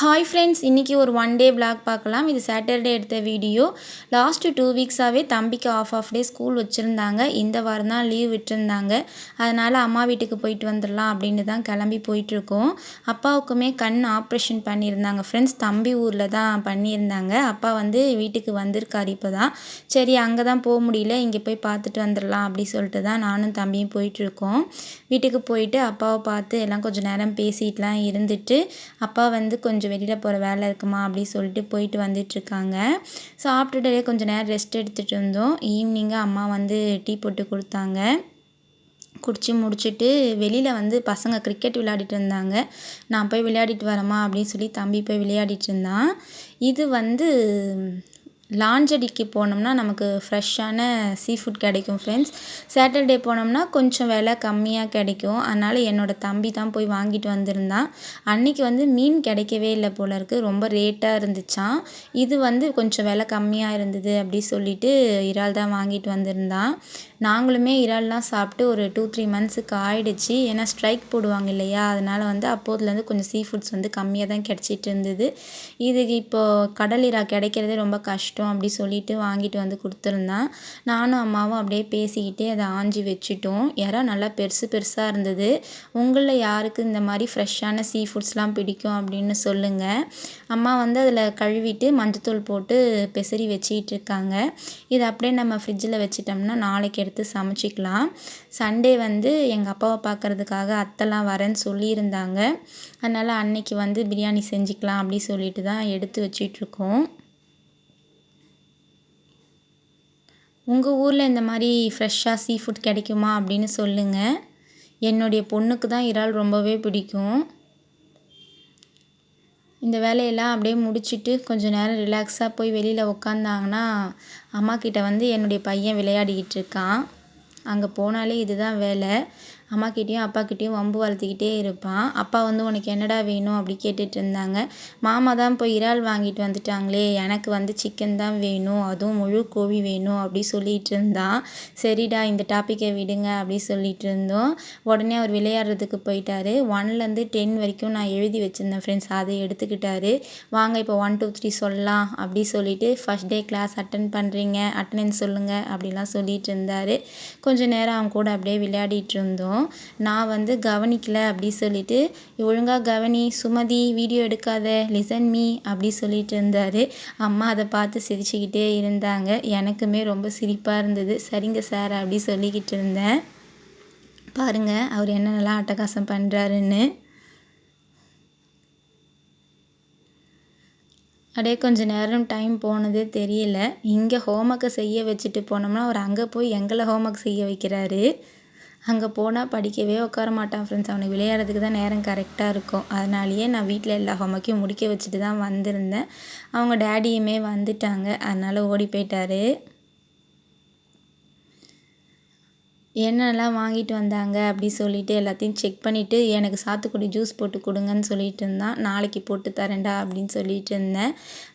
Hi friends இன்றைக்கி ஒரு one day vlog பார்க்கலாம். இது சாட்டர்டே எடுத்த வீடியோ லாஸ்ட்டு டூ வீக்ஸாகவே தம்பிக்கு ஆஃப் ஆஃப் டே ஸ்கூல் வச்சுருந்தாங்க. இந்த வாரம் தான் லீவ் விட்டுருந்தாங்க. அதனால் அம்மா வீட்டுக்கு போயிட்டு வந்துடலாம் அப்படின்னு தான் கிளம்பி போயிட்டுருக்கோம். அப்பாவுக்குமே கண் ஆப்ரேஷன் பண்ணியிருந்தாங்க. ஃப்ரெண்ட்ஸ் தம்பி ஊரில் தான் பண்ணியிருந்தாங்க. அப்பா வந்து வீட்டுக்கு வந்திருக்காரு இப்போ தான் சரி அங்கே தான் போக முடியல. இங்கே போய் பார்த்துட்டு வந்துடலாம் அப்படி சொல்லிட்டு தான் நானும் தம்பியும் போயிட்டுருக்கோம். வீட்டுக்கு போயிட்டு அப்பாவை பார்த்து எல்லாம் கொஞ்சம் நேரம் பேசிட்டுலாம் இருந்துட்டு அப்பா வந்து கொஞ்சம் கொஞ்சம் வெளியில் போகிற வேலை இருக்குமா அப்படி சொல்லிட்டு போயிட்டு வந்துட்டுருக்காங்க. சாப்பிட்டுட்டே கொஞ்சம் நேரம் ரெஸ்ட் எடுத்துகிட்டு இருந்தோம். ஈவினிங்காக அம்மா வந்து டீ போட்டு கொடுத்தாங்க. குடித்து முடிச்சுட்டு வெளியில் வந்து பசங்க கிரிக்கெட் விளையாடிட்டு இருந்தாங்க. நான் போய் விளையாடிட்டு வரேம்மா அப்படின்னு சொல்லி தம்பி போய் விளையாடிட்டு இருந்தான். இது வந்து லாஞ்சடிக்கு போனோம்னா நமக்கு ஃப்ரெஷ்ஷான சீ ஃபுட் கிடைக்கும் ஃப்ரெண்ட்ஸ் சாட்டர்டே போனோம்னா கொஞ்சம் விலை கம்மியாக கிடைக்கும். அதனால் என்னோடய தம்பி தான் போய் வாங்கிட்டு வந்திருந்தான். அன்றைக்கி வந்து மீன் கிடைக்கவே இல்லை போல இருக்குது ரொம்ப ரேட்டாக இருந்துச்சான் இது வந்து கொஞ்சம் விலை கம்மியாக இருந்தது அப்படி சொல்லிட்டு இறால் தான் வாங்கிட்டு வந்திருந்தான். நாங்களுமே இறால்லாம் சாப்பிட்டு ஒரு டூ த்ரீ மந்த்ஸுக்கு ஆயிடுச்சு. ஏன்னா ஸ்ட்ரைக் போடுவாங்க இல்லையா? அதனால் வந்து அப்போதுலேருந்து கொஞ்சம் சீ ஃபுட்ஸ் வந்து கம்மியாக தான் கிடச்சிட்டு இருந்தது. இதுக்கு இப்போது கடல் இறா கிடைக்கிறதே ரொம்ப கஷ்டம் அப்படி சொல்லிட்டு வாங்கிட்டு வந்து கொடுத்துருந்தான். நானும் அம்மாவும் அப்படியே பேசிக்கிட்டே அதை ஆஞ்சி வச்சுட்டோம். இறா நல்லா பெருசு பெருசாக இருந்தது. உங்களில் யாருக்கு இந்த மாதிரி ஃப்ரெஷ்ஷான சீ ஃபுட்ஸ்லாம் பிடிக்கும் அப்படின்னு சொல்லுங்கள் அம்மா வந்து அதில் கழுவிட்டு மஞ்சத்தூள் போட்டு பெசரி வச்சிக்கிட்டு இருக்காங்க. இதை அப்படியே நம்ம ஃப்ரிட்ஜில் வச்சிட்டோம்னா நாளைக்கு எடுத்து சமைச்சிக்கலாம். சண்டே வந்து எங்கள் அப்பாவை பார்க்குறதுக்காக அத்தைலாம் வரேன்னு சொல்லியிருந்தாங்க. அதனால் அன்னைக்கு வந்து பிரியாணி செஞ்சுக்கலாம் அப்படி சொல்லிட்டு தான் எடுத்து வச்சிட்ருக்கோம். உங்கள் ஊரில் இந்த மாதிரி ஃப்ரெஷ்ஷாக சீ ஃபுட் கிடைக்குமா அப்படின்னு சொல்லுங்கள் என்னுடைய பொண்ணுக்கு தான் இறால் ரொம்பவே பிடிக்கும். இந்த வேலையெல்லாம் அப்படியே முடிச்சுட்டு கொஞ்சம் நேரம் ரிலாக்ஸாக போய் வெளியில் உக்காந்தாங்கன்னா அம்மா கிட்டே வந்து என்னுடைய பையன் விளையாடிக்கிட்டு இருக்கான். அங்கே போனாலே இதுதான் வேலை. அம்மாக்கிட்டேயும் அப்பாக்கிட்டேயும் வம்பு வளர்த்திக்கிட்டே இருப்பான். அப்பா வந்து உனக்கு என்னடா வேணும்? அப்படி கேட்டுட்டு இருந்தாங்க. மாமா தான் போய் இறால் வாங்கிட்டு வந்துட்டாங்களே எனக்கு வந்து சிக்கன் தான் வேணும் அதுவும் முழு கோழி வேணும் அப்படி சொல்லிகிட்டு இருந்தான். சரிடா இந்த டாப்பிக்கை விடுங்க அப்படி சொல்லிட்டு இருந்தோம். உடனே அவர் விளையாடுறதுக்கு போயிட்டாரு. ஒன்லேருந்து டென் வரைக்கும் நான் எழுதி வச்சுருந்தேன் ஃப்ரெண்ட்ஸ் அதை எடுத்துக்கிட்டாரு. வாங்க இப்போ ஒன் டூ த்ரீ சொல்லலாம் அப்படி சொல்லிட்டு ஃபஸ்ட் டே கிளாஸ் அட்டன் பண்ணுறீங்க அட்டண்டன்ஸ் சொல்லுங்கள் அப்படிலாம் சொல்லிட்டு இருந்தார். கொஞ்சம் நேரம் அவங்க கூட அப்படியே விளையாடிட்டு இருந்தோம். நான் வந்து கவனிக்கலை அப்படி சொல்லிட்டு ஒழுங்காக கவனி சுமதி வீடியோ எடுக்காத லிசன் மீ அப்படி சொல்லிட்டு இருந்தார். அம்மா அதை பார்த்து சிரிச்சுக்கிட்டே இருந்தாங்க. எனக்குமே ரொம்ப சிரிப்பாக இருந்தது. சரிங்க சார் அப்படி சொல்லிக்கிட்டு இருந்தேன். பாருங்கள் அவர் என்னென்னலாம் அட்டகாசம் பண்ணுறாருன்னு அப்படியே கொஞ்சம் நேரம் டைம் போனதே தெரியல. இங்கே ஹோம்ஒர்க்கை செய்ய வச்சுட்டு போனோம்னா அவர் அங்கே போய் எங்களை ஹோம்ஒர்க் செய்ய வைக்கிறாரு. அங்கே போனால் படிக்கவே உட்கார மாட்டான் ஃப்ரெண்ட்ஸ் அவனுக்கு விளையாடுறதுக்கு தான் நேரம் கரெக்டாக இருக்கும். அதனாலேயே நான் வீட்டில் எல்லா ஹோம்ஒர்க்கையும் முடிக்க வச்சுட்டு தான் வந்திருந்தேன். அவங்க டேடியுமே வந்துட்டாங்க. அதனால் ஓடி போயிட்டாரு. என்னெல்லாம் வாங்கிட்டு வந்தாங்க அப்படி சொல்லிட்டு எல்லாத்தையும் செக் பண்ணிவிட்டு எனக்கு சாத்துக்குடி ஜூஸ் போட்டு கொடுங்கன்னு சொல்லிட்டு இருந்தான். நாளைக்கு போட்டு தரேன்டா அப்படின்னு சொல்லிட்டு இருந்தேன்.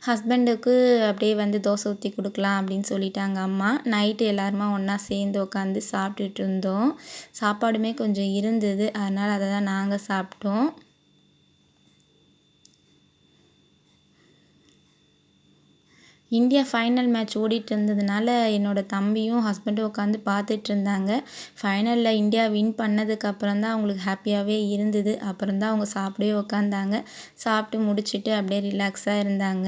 ஹஸ்பண்டுக்கு அப்படியே வந்து தோசை ஊற்றி கொடுக்கலாம் அப்படின்னு சொல்லிட்டாங்க அம்மா. நைட்டு எல்லாருமா ஒன்றா சேர்ந்து உட்காந்து சாப்பிட்டுட்டு இருந்தோம். சாப்பாடுமே கொஞ்சம் இருந்தது. அதனால் அதை தான் நாங்கள் சாப்பிட்டோம். இந்தியா ஃபைனல் மேட்ச் ஓடிட்டு இருந்ததுனால என்னோடய தம்பியும் ஹஸ்பண்டும் உட்காந்து பார்த்துட்டு இருந்தாங்க ஃபைனலில் இந்தியா வின் பண்ணதுக்கப்புறம் தான் அவங்களுக்கு ஹாப்பியாகவே இருந்தது. அப்புறம் தான் அவங்க சாப்பிடவே உட்காந்தாங்க சாப்பிட்டு முடிச்சுட்டு அப்படியே ரிலாக்ஸாக இருந்தாங்க.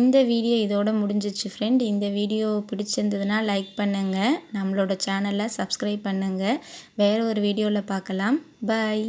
இந்த வீடியோ இதோட முடிஞ்சிச்சு ஃப்ரெண்ட் இந்த வீடியோ பிடிச்சிருந்ததுன்னா லைக் பண்ணுங்கள் நம்மளோட சேனலை சப்ஸ்கிரைப் பண்ணுங்கள் வேறு ஒரு வீடியோவில் பார்க்கலாம். பாய்